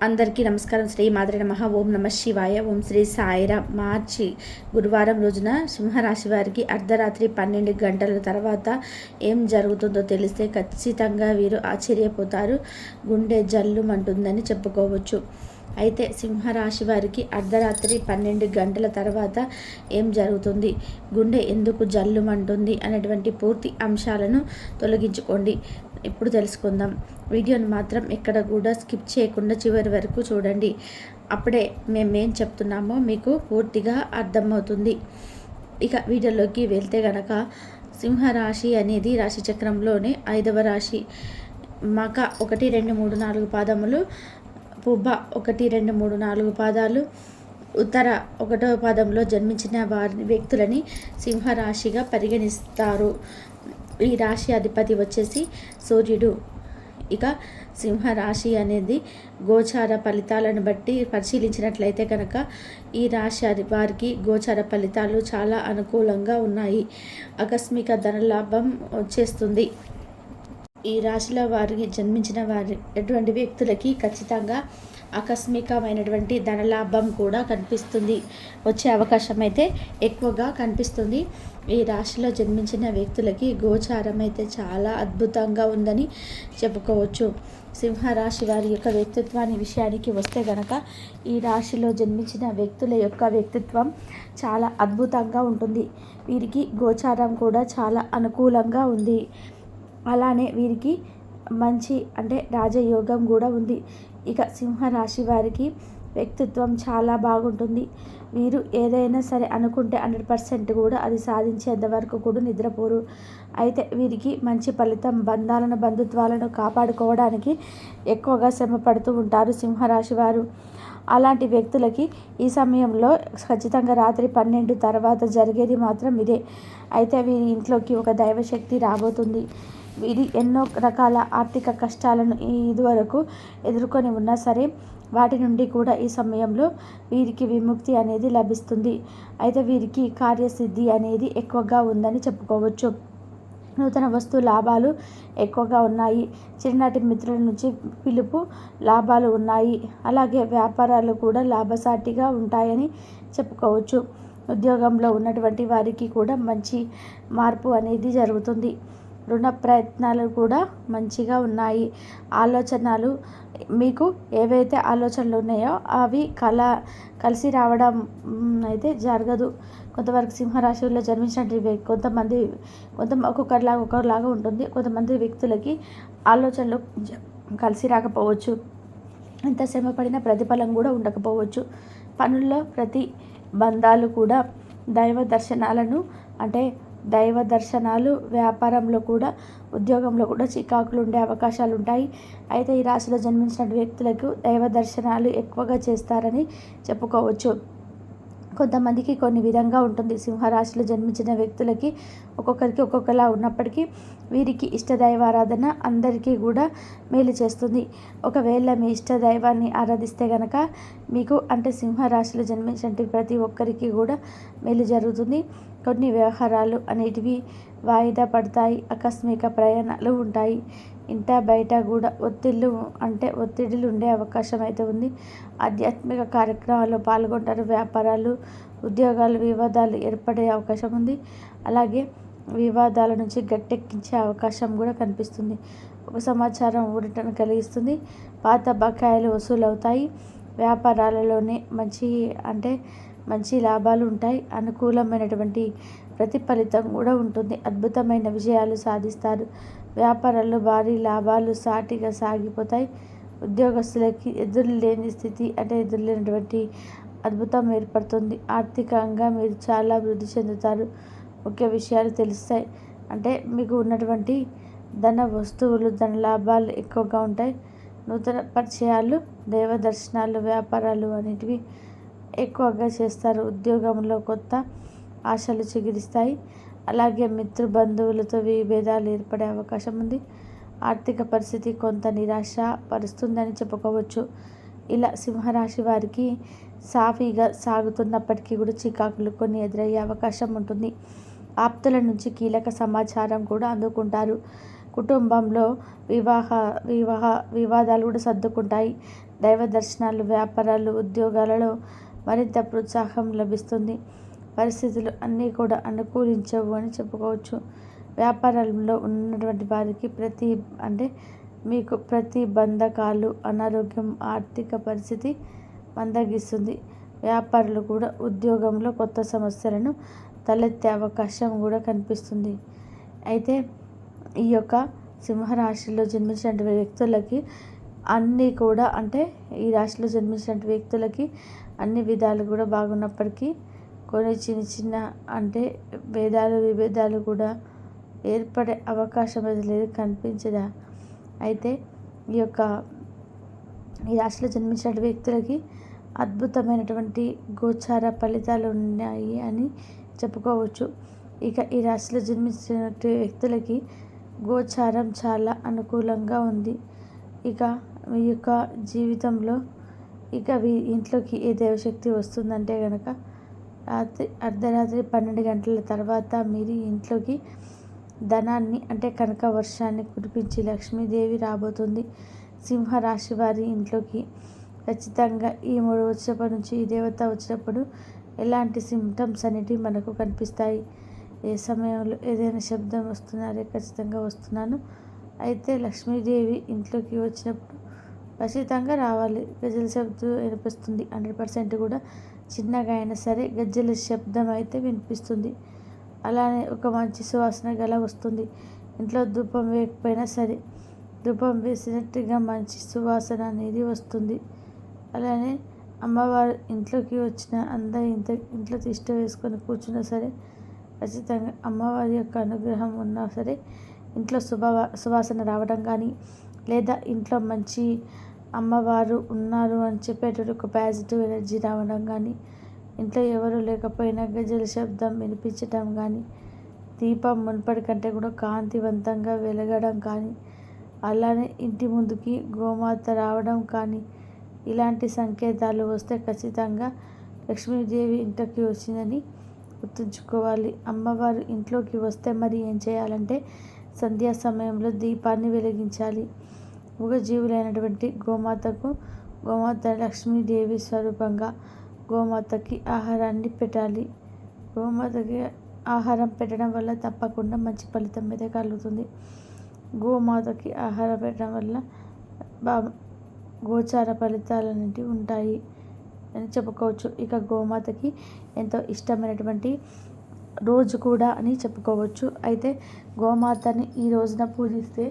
అందరికీ నమస్కారం. శ్రీ మాధురి నమ. ఓం నమ శివాయ. ఓం శ్రీ సాయిరా. మార్చి గురువారం రోజున సింహరాశి వారికి అర్ధరాత్రి పన్నెండు గంటల తర్వాత ఏం జరుగుతుందో తెలిస్తే ఖచ్చితంగా వీరు ఆశ్చర్యపోతారు. గుండె జల్లుమంటుందని చెప్పుకోవచ్చు. అయితే సింహరాశి వారికి అర్ధరాత్రి పన్నెండు గంటల తర్వాత ఏం జరుగుతుంది? గుండె ఎందుకు జల్లుమంటుంది? అనేటువంటి పూర్తి అంశాలను తొలగించుకోండి. ఇప్పుడు తెలుసుకుందాం. వీడియోని మాత్రం ఎక్కడ కూడా స్కిప్ చేయకుండా చివరి వరకు చూడండి. అప్పుడే మేమేం చెప్తున్నామో మీకు పూర్తిగా అర్థమవుతుంది. ఇక వీడియోలోకి వెళ్తే గనక సింహరాశి అనేది రాశి చక్రంలోనే ఐదవ రాశి. మక ఒకటి రెండు మూడు నాలుగు పాదములు పుబ్బ ఒకటి రెండు మూడు నాలుగు పాదాలు ఉత్తర ఒకటవ పాదంలో జన్మించిన వారి వ్యక్తులని సింహరాశిగా పరిగణిస్తారు. ఈ రాశి అధిపతి వచ్చేసి సూర్యుడు. ఇక సింహరాశి అనేది గోచార ఫలితాలను బట్టి పరిశీలించినట్లయితే కనుక ఈ రాశి వారికి గోచార ఫలితాలు చాలా అనుకూలంగా ఉన్నాయి. ఆకస్మిక ధనలాభం వచ్చేస్తుంది. ఈ రాశిలో వారికి జన్మించిన వారి ఎటువంటి వ్యక్తులకి ఖచ్చితంగా ఆకస్మికమైనటువంటి ధనలాభం కూడా కనిపిస్తుంది. వచ్చే అవకాశం అయితే ఎక్కువగా కనిపిస్తుంది. ఈ రాశిలో జన్మించిన వ్యక్తులకి గోచారం అయితే చాలా అద్భుతంగా ఉందని చెప్పుకోవచ్చు. సింహరాశి వారి యొక్క వ్యక్తిత్వాన్ని విషయానికి వస్తే గనక ఈ రాశిలో జన్మించిన వ్యక్తుల యొక్క వ్యక్తిత్వం చాలా అద్భుతంగా ఉంటుంది. వీరికి గోచారం కూడా చాలా అనుకూలంగా ఉంది. అలానే వీరికి మంచి అంటే రాజయోగం కూడా ఉంది. ఇక సింహరాశి వారికి వ్యక్తిత్వం చాలా బాగుంటుంది. వీరు ఏదైనా సరే అనుకుంటే హండ్రెడ్ పర్సెంట్ కూడా అది సాధించేంత వరకు కూడా నిద్రపోరు. అయితే వీరికి మంచి ఫలితం బంధాలను బంధుత్వాలను కాపాడుకోవడానికి ఎక్కువగా శ్రమ పడుతూ ఉంటారు సింహరాశి వారు. అలాంటి వ్యక్తులకి ఈ సమయంలో ఖచ్చితంగా రాత్రి పన్నెండు తర్వాత జరిగేది మాత్రం ఇదే. అయితే వీరి ఇంట్లోకి ఒక దైవశక్తి రాబోతుంది. ఇది ఎన్నో రకాల ఆర్థిక కష్టాలను ఇదివరకు ఎదుర్కొని ఉన్నా సరే వాటి నుండి కూడా ఈ సమయంలో వీరికి విముక్తి అనేది లభిస్తుంది. అయితే వీరికి కార్యసిద్ధి అనేది ఎక్కువగా ఉందని చెప్పుకోవచ్చు. నూతన వస్తు లాభాలు ఎక్కువగా ఉన్నాయి. చిన్నటి మిత్రుల నుంచి పిలుపు లాభాలు ఉన్నాయి. అలాగే వ్యాపారాలు కూడా లాభసాటిగా ఉంటాయని చెప్పుకోవచ్చు. ఉద్యోగంలో ఉన్నటువంటి వారికి కూడా మంచి మార్పు అనేది జరుగుతుంది. రుణ ప్రయత్నాలు కూడా మంచిగా ఉన్నాయి. ఆలోచనలు మీకు ఏవైతే ఆలోచనలు ఉన్నాయో అవి కల కలిసి రావడం అయితే జరగదు. కొంతవరకు సింహరాశుల్లో జన్మించిన కొంతమంది కొంత ఒక్కొక్కరిలాగా ఒక్కొక్కరిలాగా ఉంటుంది. కొంతమంది వ్యక్తులకి ఆలోచనలు కలిసి రాకపోవచ్చు. ఎంత శ్రమ పడిన ప్రతిఫలం కూడా ఉండకపోవచ్చు. పనుల్లో ప్రతి బంధాలు కూడా దైవ దర్శనాలను అంటే దైవ దర్శనాలు వ్యాపారంలో కూడా ఉద్యోగంలో కూడా చికాకులు ఉండే అవకాశాలు ఉంటాయి. అయితే ఈ రాశిలో జన్మించిన వ్యక్తులకు దైవ దర్శనాలు ఎక్కువగా చేస్తారని చెప్పుకోవచ్చు. కొంతమందికి కొన్ని విధంగా ఉంటుంది. సింహరాశిలో జన్మించిన వ్యక్తులకి ఒక్కొక్కరికి ఒక్కొక్కలా ఉన్నప్పటికీ వీరికి ఇష్టదైవ ఆరాధన అందరికీ కూడా మేలు చేస్తుంది. ఒకవేళ మీ ఇష్ట దైవాన్ని ఆరాధిస్తే గనక మీకు అంటే సింహరాశిలో జన్మించిన ప్రతి ఒక్కరికి కూడా మేలు జరుగుతుంది. కొన్ని వ్యవహారాలు అనేటివి వాయిదా పడతాయి. ఆకస్మిక ప్రయాణాలు ఉంటాయి. ఇంట బయట కూడా ఒత్తిళ్ళు అంటే ఒత్తిడిలు ఉండే అవకాశం అయితే ఉంది. ఆధ్యాత్మిక కార్యక్రమాల్లో పాల్గొంటారు. వ్యాపారాలు ఉద్యోగాలు వివాదాలు ఏర్పడే అవకాశం ఉంది. అలాగే వివాదాల నుంచి గట్టెక్కించే అవకాశం కూడా కనిపిస్తుంది. ఒక సమాచారం ఊరటను కలిగిస్తుంది. పాత బకాయిలు వసూలవుతాయి. వ్యాపారాలలోనే మంచి అంటే మంచి లాభాలు ఉంటాయి. అనుకూలమైనటువంటి ప్రతిఫలితం కూడా ఉంటుంది. అద్భుతమైన విజయాలు సాధిస్తారు. వ్యాపారాల్లో భారీ లాభాలు సాటిగా సాగిపోతాయి. ఉద్యోగస్తులకి ఎదురు లేని స్థితి అంటే ఎదురు లేనటువంటి అద్భుతం ఏర్పడుతుంది. ఆర్థికంగా మీరు చాలా అభివృద్ధి చెందుతారు. ముఖ్య విషయాలు తెలుస్తాయి. అంటే మీకు ఉన్నటువంటి ధన వస్తువులు ధన లాభాలు ఎక్కువగా ఉంటాయి. నూతన పరిచయాలు దైవ దర్శనాలు వ్యాపారాలు అనేటివి ఎక్కువగా చేస్తారు. ఉద్యోగంలో కొత్త ఆశలు చిగురిస్తాయి. అలాగే మిత్ర బంధువులతో విభేదాలు ఏర్పడే అవకాశం ఉంది. ఆర్థిక పరిస్థితి కొంత నిరాశ పరుస్తుందని చెప్పుకోవచ్చు. ఇలా సింహరాశి వారికి సాఫీగా సాగుతున్నప్పటికీ కూడా చికాకులు కొన్ని ఎదురయ్యే అవకాశం ఉంటుంది. ఆప్తుల నుంచి కీలక సమాచారం కూడా అందుకుంటారు. కుటుంబంలో వివాహ వివాహ వివాదాలు కూడా సర్దుకుంటాయి. దైవ దర్శనాలు వ్యాపారాలు ఉద్యోగాలలో మరింత ప్రోత్సాహం లభిస్తుంది. పరిస్థితులు అన్నీ కూడా అనుకూలించవు అని చెప్పుకోవచ్చు. వ్యాపారంలో ఉన్నటువంటి వారికి ప్రతి అంటే మీకు ప్రతి బంధకాలు అనారోగ్యం ఆర్థిక పరిస్థితి మందగిస్తుంది. వ్యాపారులు కూడా ఉద్యోగంలో కొత్త సమస్యలను తలెత్తే అవకాశం కూడా కనిపిస్తుంది. అయితే ఈ యొక్క సింహరాశిలో జన్మించినటువంటి వ్యక్తులకి అన్నీ కూడా అంటే ఈ రాశిలో జన్మించినటువంటి వ్యక్తులకి అన్ని విధాలు కూడా బాగున్నప్పటికీ కొన్ని చిన్న చిన్న అంటే భేదాలు విభేదాలు కూడా ఏర్పడే అవకాశం అయితే లేదు కనిపించదా? అయితే ఈ యొక్క ఈ రాశిలో జన్మించిన వ్యక్తులకి అద్భుతమైనటువంటి గోచార ఫలితాలు ఉన్నాయి అని చెప్పుకోవచ్చు. ఇక ఈ రాశిలో జన్మించినటువంటి వ్యక్తులకి గోచారం చాలా అనుకూలంగా ఉంది. ఇక మీ యొక్క జీవితంలో ఇక వీ ఇంట్లోకి ఏ దేవశక్తి వస్తుందంటే కనుక రాత్రి అర్ధరాత్రి పన్నెండు గంటల తర్వాత మీరు ఇంట్లోకి ధనాన్ని అంటే కనక వర్షాన్ని కురిపించి లక్ష్మీదేవి రాబోతుంది. సింహరాశి వారి ఇంట్లోకి. ఖచ్చితంగా ఈ మూడు వచ్చినప్పటి నుంచి ఈ దేవత వచ్చినప్పుడు ఎలాంటి సిమ్టమ్స్ అనేటివి మనకు కనిపిస్తాయి. ఏ సమయంలో ఏదైనా శబ్దం వస్తున్నారే ఖచ్చితంగా వస్తున్నాను. అయితే లక్ష్మీదేవి ఇంట్లోకి వచ్చినప్పుడు ఖచ్చితంగా రావాలి. గజల శబ్దం వినిపిస్తుంది. హండ్రెడ్ పర్సెంట్ కూడా చిన్నగా అయినా సరే గజ్జల శబ్దం అయితే వినిపిస్తుంది. అలానే ఒక మంచి సువాసన గల వస్తుంది. ఇంట్లో ధూపం వేయకపోయినా సరే ధూపం వేసినట్టుగా మంచి సువాసన అనేది వస్తుంది. అలానే అమ్మవారు ఇంట్లోకి వచ్చిన అందరు ఇంత ఇంట్లో తిష్ట వేసుకొని కూర్చున్నా సరే ఖచ్చితంగా అమ్మవారి యొక్క అనుగ్రహం ఉన్నా సరే ఇంట్లో శుభ సువాసన రావడం కానీ లేదా ఇంట్లో మంచి అమ్మవారు ఉన్నారు అని చెప్పేటట్టు ఒక పాజిటివ్ ఎనర్జీ రావడం కానీ ఇంట్లో ఎవరు లేకపోయినా గజల శబ్దం వినిపించటం కానీ దీపం మునుపటి కంటే కూడా కాంతివంతంగా వెలగడం కానీ అలానే ఇంటి ముందుకి గోమాత రావడం కానీ ఇలాంటి సంకేతాలు వస్తే ఖచ్చితంగా లక్ష్మీదేవి ఇంట్లోకి వచ్చిందని గుర్తుంచుకోవాలి. అమ్మవారు ఇంట్లోకి వస్తే మరి ఏం చేయాలంటే సంధ్యా సమయంలో దీపాన్ని వెలిగించాలి. మూగజీవులైనటువంటి గోమాతకు గోమాత లక్ష్మీదేవి స్వరూపంగా గోమాతకి ఆహారాన్ని పెట్టాలి. గోమాతకి ఆహారం పెట్టడం వల్ల తప్పకుండా మంచి ఫలితం అయితే కలుగుతుంది. గోమాతకి ఆహారం పెట్టడం వల్ల బా గోచార ఫలితాలు అనేవి ఉంటాయి అని చెప్పుకోవచ్చు. ఇక గోమాతకి ఎంతో ఇష్టమైనటువంటి రోజు కూడా అని చెప్పుకోవచ్చు. అయితే గోమాతని ఈ రోజున పూజిస్తే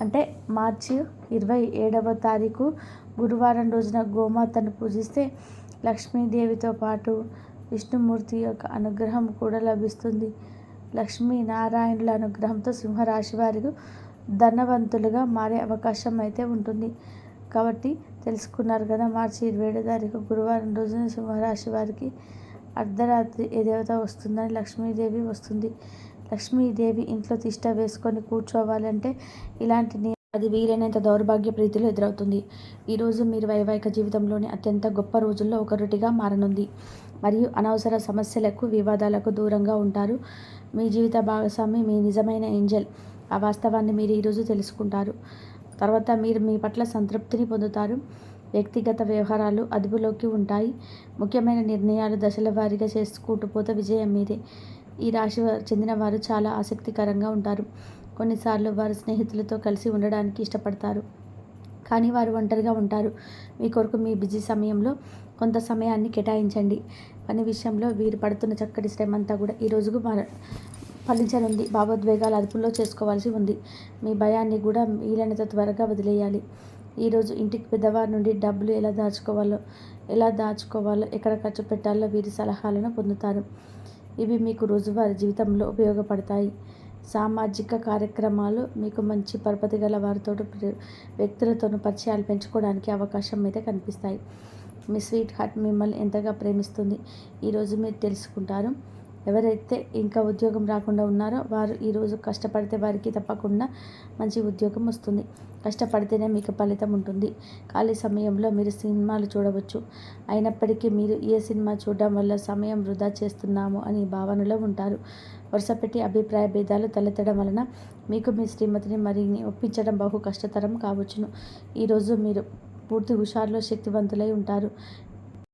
అంటే మార్చి ఇరవై ఏడవ తారీఖు గురువారం రోజున గోమాతను పూజిస్తే లక్ష్మీదేవితో పాటు విష్ణుమూర్తి యొక్క అనుగ్రహం కూడా లభిస్తుంది. లక్ష్మీనారాయణుల అనుగ్రహంతో సింహరాశి వారికి ధనవంతులుగా మారే అవకాశం అయితే ఉంటుంది. కాబట్టి తెలుసుకున్నారు కదా మార్చి ఇరవై ఏడో తారీఖు గురువారం రోజున సింహరాశి వారికి అర్ధరాత్రి ఏ దేవత వస్తుందని లక్ష్మీదేవి వస్తుంది. లక్ష్మీదేవి ఇంట్లో తిష్ట వేసుకొని కూర్చోవాలంటే ఇలాంటి అది వీలైనంత దౌర్భాగ్య ప్రీతిలో ఎదురవుతుంది. ఈరోజు మీరు వైవాహిక జీవితంలోని అత్యంత గొప్ప రోజుల్లో ఒకరిటిగా మారనుంది. మరియు అనవసర సమస్యలకు వివాదాలకు దూరంగా ఉంటారు. మీ జీవిత భాగస్వామి మీ నిజమైన ఏంజల్. ఆ వాస్తవాన్ని మీరు ఈరోజు తెలుసుకుంటారు. తర్వాత మీరు మీ పట్ల సంతృప్తిని పొందుతారు. వ్యక్తిగత వ్యవహారాలు అదుపులోకి ఉంటాయి. ముఖ్యమైన నిర్ణయాలు దశల వారీగా చేసుకుంటూ పోతే విజయం మీదే. ఈ రాశి చెందిన వారు చాలా ఆసక్తికరంగా ఉంటారు. కొన్నిసార్లు వారు స్నేహితులతో కలిసి ఉండడానికి ఇష్టపడతారు. కానీ వారు ఒంటరిగా ఉంటారు. మీ కొరకు మీ బిజీ సమయంలో కొంత సమయాన్ని కేటాయించండి. పని విషయంలో వీరు పడుతున్న చక్కటి శ్రమ అంతా కూడా ఈ రోజుకు ఫలించనుంది. భావోద్వేగాలు అదుపులో చేసుకోవాల్సి ఉంది. మీ భయాన్ని కూడా వీలైనంత త్వరగా వదిలేయాలి. ఈరోజు ఇంటికి పెద్దవారి నుండి డబ్బులు ఎలా దాచుకోవాలో ఎలా దాచుకోవాలో ఎక్కడ ఖర్చు పెట్టాలో వీరి సలహాలను పొందుతారు. ఇవి మీకు రోజువారీ జీవితంలో ఉపయోగపడతాయి. సామాజిక కార్యక్రమాలు మీకు మంచి పరపతి గల వారితో వ్యక్తులతో పరిచయాలు పెంచుకోవడానికి అవకాశం అయితే కనిపిస్తాయి. మీ స్వీట్ హార్ట్ మిమ్మల్ని ఎంతగా ప్రేమిస్తుంది ఈరోజు మీరు తెలుసుకుంటారు. ఎవరైతే ఇంకా ఉద్యోగం రాకుండా ఉన్నారో వారు ఈరోజు కష్టపడితే వారికి తప్పకుండా మంచి ఉద్యోగం వస్తుంది. కష్టపడితేనే మీకు ఫలితం ఉంటుంది. ఖాళీ సమయంలో మీరు సినిమాలు చూడవచ్చు. అయినప్పటికీ మీరు ఏ సినిమా చూడడం వల్ల సమయం వృధా చేస్తున్నాము అని భావనలో ఉంటారు. వరుసపెట్టి అభిప్రాయ భేదాలు తలెత్తడం వలన మీకు మీ శ్రీమతిని మరిన్ని ఒప్పించడం బహు కష్టతరం కావచ్చును. ఈరోజు మీరు పూర్తి హుషారులో శక్తివంతులై ఉంటారు.